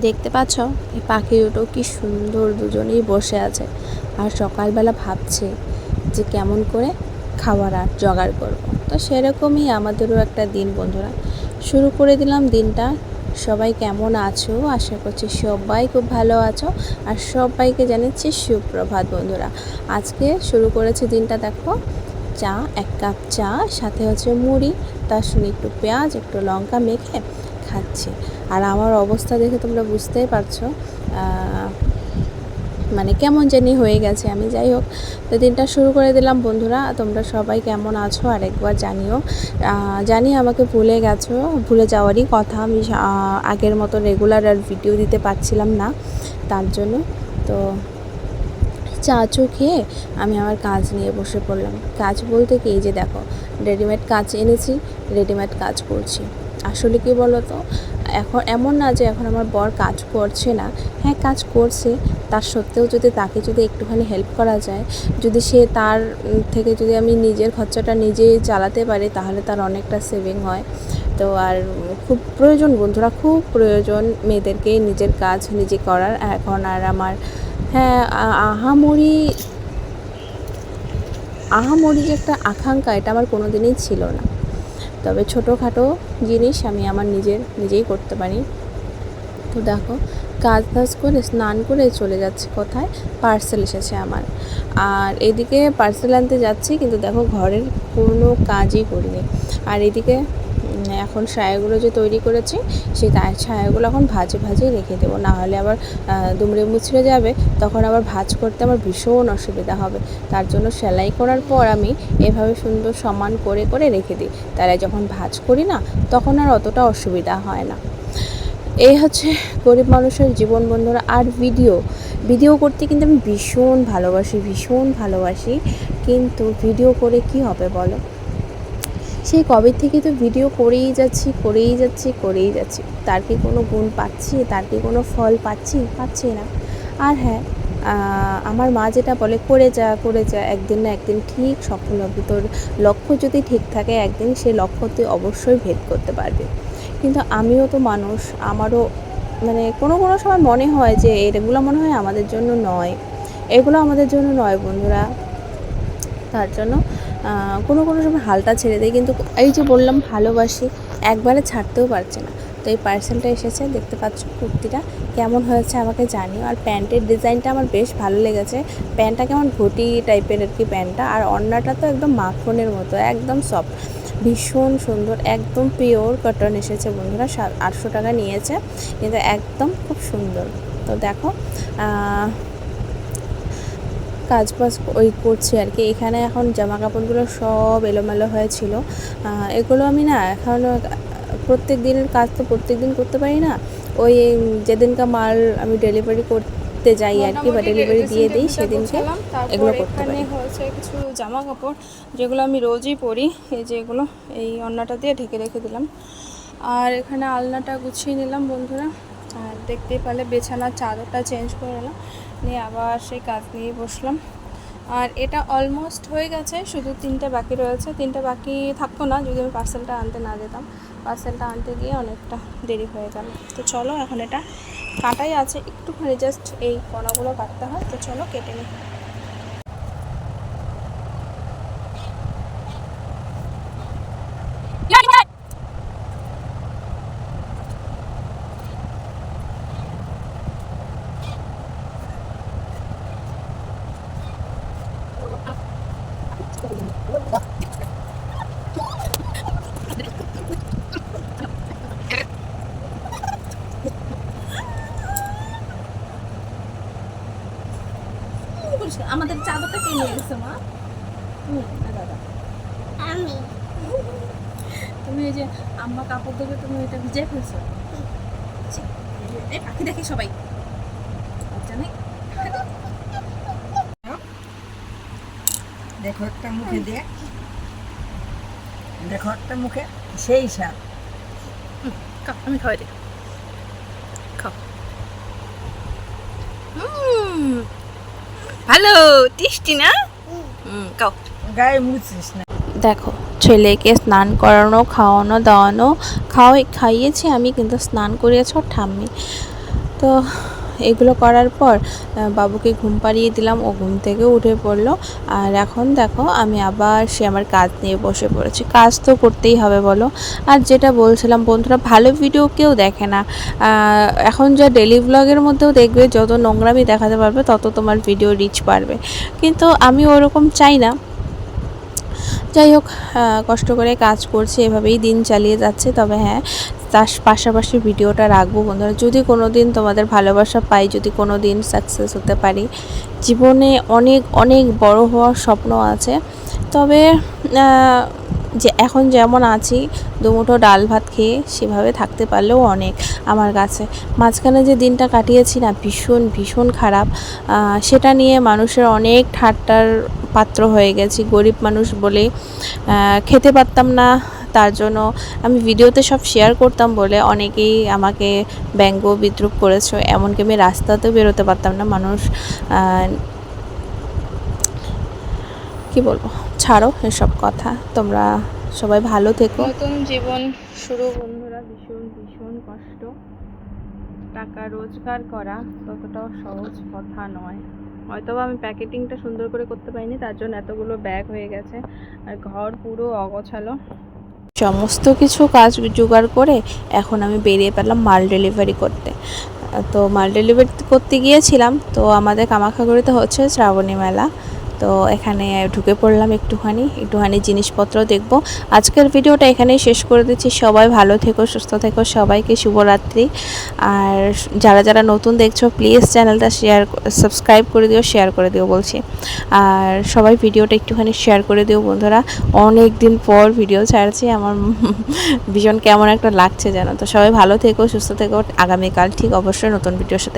দেখতে পাচ্ছ? এই পাখি দুটো কি সুন্দর দুজনেই বসে আছে। আর সকালবেলা ভাবছে যে কেমন করে খাবার আর জোগাড় করব। তো সেরকমই আমাদেরও একটা দিন, বন্ধুরা। শুরু করে দিলাম দিনটা। সবাই কেমন আছো? আশা করছি সবাই খুব ভালো আছো। আর সবাইকে জানাচ্ছি সুপ্রভাত, বন্ধুরা। আজকে শুরু করেছে দিনটা, দেখো। চা, এক কাপ চা, সাথে হচ্ছে মুড়ি। তার সঙ্গে একটু পেঁয়াজ, একটু লঙ্কা মেখে খাচ্ছি। আর আমার অবস্থা দেখে তোমরা বুঝতেই পারছ মানে কেমন জানি হয়ে গেছে। আমি যাই হোক, তো দিনটা শুরু করে দিলাম বন্ধুরা, তোমরা সবাই কেমন আছো আরেকবার জানিও। জানি আমাকে ভুলে গেছো, ভুলে যাওয়ারই কথা, আমি আগের মতো রেগুলার আর ভিডিও দিতে পারছিলাম না, তার জন্য। তো চা চু খেয়ে আমি আমার কাজ নিয়ে বসে পড়লাম। কাজ বলতে কি, এই যে দেখো রেডিমেড কাজ এনেছি রেডিমেড কাজ করছি। আসলে কি বলো তো এখন এমন না যে এখন আমার বর কাজ করছে না। হ্যাঁ কাজ করছে। তার সত্ত্বেও যদি তাকে যদি একটুখানি হেল্প করা যায়, যদি সে তার থেকে যদি আমি নিজের খরচাটা নিজেই চালাতে পারি, তাহলে তার অনেকটা সেভিং হয়। তো আর খুব প্রয়োজন বন্ধুরা, খুব প্রয়োজন মেয়েদেরকে নিজের কাজ নিজে করার। এখন আর আমার হ্যাঁ আহামরি আহামরি যে একটা আকাঙ্ক্ষা, এটা আমার কোনো দিনই ছিল না। তবে ছোটোখাটো জিনিস আমি আমার নিজের, নিজেই করতে পারি। তো দেখো, কাজ টাজ করে স্নান করে চলে যাচ্ছে কোথায়? পার্সেল এসেছে আমার। আর এদিকে পার্সেল আনতে যাচ্ছি, কিন্তু দেখো ঘরের কোনো কাজই করিনি। আর এদিকে এখন সায়াগুলো যে তৈরি করেছি, সেই ছায়াগুলো এখন ভাজে ভাজে রেখে দেবো। না হলে আবার দুমড়ে মুচড়ে যাবে, তখন আবার ভাজ করতে আমার ভীষণ অসুবিধা হবে। তার জন্য সেলাই করার পর আমি এভাবে সুন্দর সমান করে করে রেখে দিই। তাহলে যখন ভাজ করি না, তখন আর অতটা অসুবিধা হয় না। এই হচ্ছে গরিব মানুষের জীবন বন্ধুরা। আর ভিডিও ভিডিও করতে কিন্তু আমি ভীষণ ভালোবাসি ভীষণ ভালোবাসি। কিন্তু ভিডিও করে কি হবে বলো? সেই কবে থেকে তো ভিডিও করেই যাচ্ছি করেই যাচ্ছি করেই যাচ্ছি। তার কি কোনো গুণ পাচ্ছি? তার কি কোনো ফল পাচ্ছি? পাচ্ছি না। আর হ্যাঁ আমার মা যেটা বলে, করে যা করে যা, একদিন না একদিন ঠিক সফল হবে। তোর লক্ষ্য যদি ঠিক থাকে, একদিন সে লক্ষ্য তুই অবশ্যই ভেদ করতে পারবে। কিন্তু আমিও তো মানুষ, আমারও মানে কোনো কোনো সময় মনে হয় যে, এগুলো মনে হয় আমাদের জন্য নয়। এগুলো আমাদের জন্য নয় বন্ধুরা। তার জন্য কোনো কোনো সময় হালটা ছেড়ে দেয়, কিন্তু এই যে বললাম ভালোবাসি, একবারে ছাড়তেও পারছে না। তো এই পার্সেলটা এসেছে, দেখতে পাচ্ছ কুর্তিটা কেমন হয়েছে আমাকে জানিও। আর প্যান্টের ডিজাইনটা আমার বেশ ভালো লেগেছে। প্যান্টটা কেমন ঘটি টাইপের আর কি প্যান্টটা, আর অন্যটা তো একদম মাখনের মতো, একদম সফট ভীষণ সুন্দর, একদম পিওর কটন এসেছে বন্ধুরা আটশো টাকা নিয়েছে, কিন্তু একদম খুব সুন্দর। তো দেখো কাজ বাজ ওই করছি আর কি। এখানে এখন জামা কাপড়গুলো সব এলোমেলো হয়েছিল। এগুলো আমি না এখন প্রত্যেক দিনের কাজ তো প্রত্যেক দিন করতে পারি না। ওই যেদিনকার মাল আমি ডেলিভারি করতে যাই আর কি বা ডেলিভারি দিয়ে দিই সেদিনকে এগুলো করতে পারি। হয়েছে কিছু জামা কাপড় যেগুলো আমি রোজই পরি। এই যে এগুলো এই অন্যটা দিয়ে ঢেকে রেখে দিলাম। আর এখানে আলনাটা গুছিয়ে নিলাম বন্ধুরা। আর দেখতেই পেলে বিছানার চাদরটা চেঞ্জ করে নিলাম নিয়ে আবার সেই কাজ নিয়ে বসলাম। আর এটা অলমোস্ট হয়ে গেছে, শুধু তিনটে বাকি রয়েছে। তিনটে বাকি থাকতো না, যদি আমি পার্সেলটা আনতে না যেতাম। পার্সেলটা আনতে গিয়ে অনেকটা দেরি হয়ে গেল। তো চলো, এখন এটা কাটাই আছে। একটুখানি জাস্ট এই কণাগুলো কাটতে হয়। তো চলো, কেটে নিই আমাদের চাদরটা কে নিয়ে গেছে মা তুমি না দাদা আমি। তুমি এই যে আম্মা কাপড় দেবে তুমি এটা ভিজে ফেলছো? এই পাখি দেখি সবাই। বাচ্চা নেই। দেখো একটা মুখে দিয়ে দেখো একটা মুখে সেই সাপ। খাও আমি খাওয়াই দিই। খাও। ভালো টেস্টি না? গায়ে মুছিস না। দেখো ছেলেকে স্নান করানো খাওয়ানো দাওয়ানো খাওয়াই খাইয়েছি আমি কিন্তু স্নান করিয়েছ ঠাম্মি। তো এগুলো করার পর বাবুকে ঘুম পাড়িয়ে দিলাম। ও ঘুম থেকে উঠে পড়ল। আর এখন দেখো, আমি আবার সে আমার কাজ নিয়ে বসে পড়েছি। কাজ তো করতেই হবে বলো। আর যেটা বলছিলাম, বন্ধুরা, ভালো ভিডিও কেউ দেখে না। এখন যা ডেলি ব্লগের মধ্যেও দেখবে, যত নোংরামি দেখাতে পারবে, তত তোমার ভিডিও রিচ পারবে কিন্তু আমি ওরকম চাই না। যাই হোক কষ্ট করে কাজ করছি, এভাবেই দিন চালিয়ে যাচ্ছে। তবে হ্যাঁ তার পাশাপাশি ভিডিওটা রাখব বন্ধুরা। যদি কোনো দিন তোমাদের ভালোবাসা পাই, যদি কোনো দিন সাকসেস হতে পারি, জীবনে অনেক অনেক বড় হওয়ার স্বপ্ন আছে। তবে যে এখন যেমন আছি, দুমুঠো ডাল ভাত খেয়ে সেভাবে থাকতে পারলেও অনেক আমার কাছে। মাঝখানে যে দিনটা কাটিয়েছি না, ভীষণ ভীষণ খারাপ। সেটা নিয়ে মানুষের অনেক ঠাট্টার পাত্র হয়ে গেছি। গরিব মানুষ বলে খেতে পারতাম না তার জন্য আমি ভিডিওতে সব শেয়ার করতাম বলে অনেকেই আমাকে ব্যঙ্গ, বিদ্রুপ করেছ। এমনকি আমি রাস্তাতেও বেরোতে পারতাম না। মানুষ কি বলব? ছাড়ো এসব কথা। তোমরা সবাই ভালো থেকো। নতুন জীবন শুরু, বন্ধুরা। ভীষণ ভীষণ কষ্ট। টাকা রোজগার করা ততটাও সহজ কথা নয়। হয়তো আমি প্যাকেটিংটা সুন্দর করে করতে পারিনি, তার জন্য এতগুলো ব্যাগ হয়ে গেছে। আর ঘর পুরো অগোছালো। সমস্ত কিছু কাজ জোগাড় করে এখন আমি বেরিয়ে পেলাম মাল ডেলিভারি করতে। তো মাল ডেলিভারি করতে গিয়েছিলাম, তো আমাদের কামাখাগুড়িতে হচ্ছে শ্রাবণী মেলা। তো এখানে ঢুকে পড়লাম একটুখানি একটুখানি জিনিসপত্র দেখব। আজকের ভিডিওটা এখানেই শেষ করে দিচ্ছি। সবাই ভালো থেকো, সুস্থ থেকো, সবাইকে শুভরাত্রি। আর যারা যারা নতুন দেখছ প্লিজ চ্যানেলটা শেয়ার সাবস্ক্রাইব করে দিও শেয়ার করে দিও বলছি। আর সবাই ভিডিওটা একটুখানি শেয়ার করে দিও বন্ধুরা। অনেক দিন পর ভিডিও ছাড়ছি, আমার ভীষণ কেমন একটা লাগছে যেন। তো সবাই ভালো থেকো, সুস্থ থেকো। আগামীকাল ঠিক অবশ্যই নতুন ভিডিওর সাথে